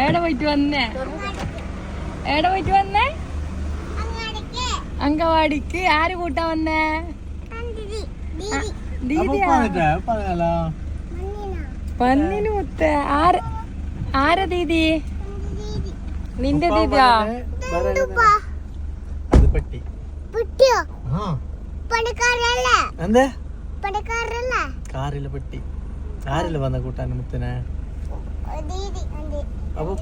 എവിടെ പോയിട്ട് വന്നേ? എവിടെ പോയിട്ട് വന്നേ? അങ്കവാടിക്ക് ആര് കൂട്ടാ വന്നേ? പന്നിന് മുത്ത. ആര ആരാ ദീദി? നിന്റെ ദീദിയാ? പട്ടിയോ? പണിക്കാരല്ലേ? എന്തേ? പണിക്കാരല്ലേ? കാറിലെ പെട്ടി. ആരില്ല വന്ന കൂട്ടാൻ മുത്തിനെ? അപ്പൊ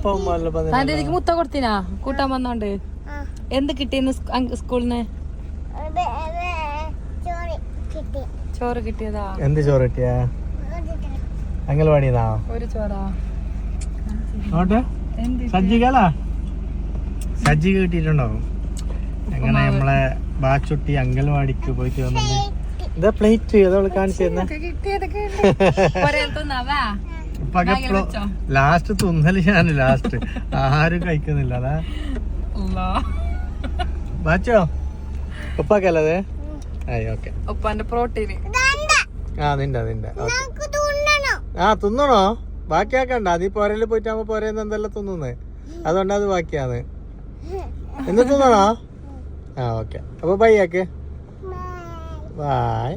മുത്ത കൊടുത്തിനാ? കൂട്ടാൻ വന്നോണ്ട്. ആ. എന്ത് കിട്ടിയെന്ന് സ്കൂളിന്? ചോറ് കിട്ടി. ചോറ് കിട്ടിയതാ. എന്ത് ചോറ് കിട്ടിയാ? അംഗൽവാടിന്നാ? ഒരു ചോറാ. നോട്ടെ എന്ത് സജ്ജികല സജ്ജിക കിട്ടിയിട്ടുണ്ടാവും അങ്ങനെ നമ്മളെ ബാച്ചുട്ടി അംഗൽവാടിക്ക് പോയിട്ട് ഇതാ പ്ലേറ്റ് അതവൾ കാണിച്ചു ലാസ്റ്റ് തുന്നൽ ഞാൻ ലാസ്റ്റ് ആരും കഴിക്കുന്നില്ല അതാ. ബാച്ചോ? ഉപ്പാക്കല്ലേ ആയി ഓക്കെ ഉപ്പാന്റെ പ്രോട്ടീന് ആ നിന്റെ നിന്റെ ആ തിന്നണോ? ബാക്കിയാക്കണ്ട. നീ പോരൽ പോയിട്ടാകുമ്പോ പോരേന്ന് എന്തെല്ലാം തിന്നുന്നേ? അതുകൊണ്ട് അത് ബാക്കിയാണ് എന്ത് തിന്നണോ? ആ ഓക്കെ അപ്പൊ ബൈ ആക്ക്. Bye bye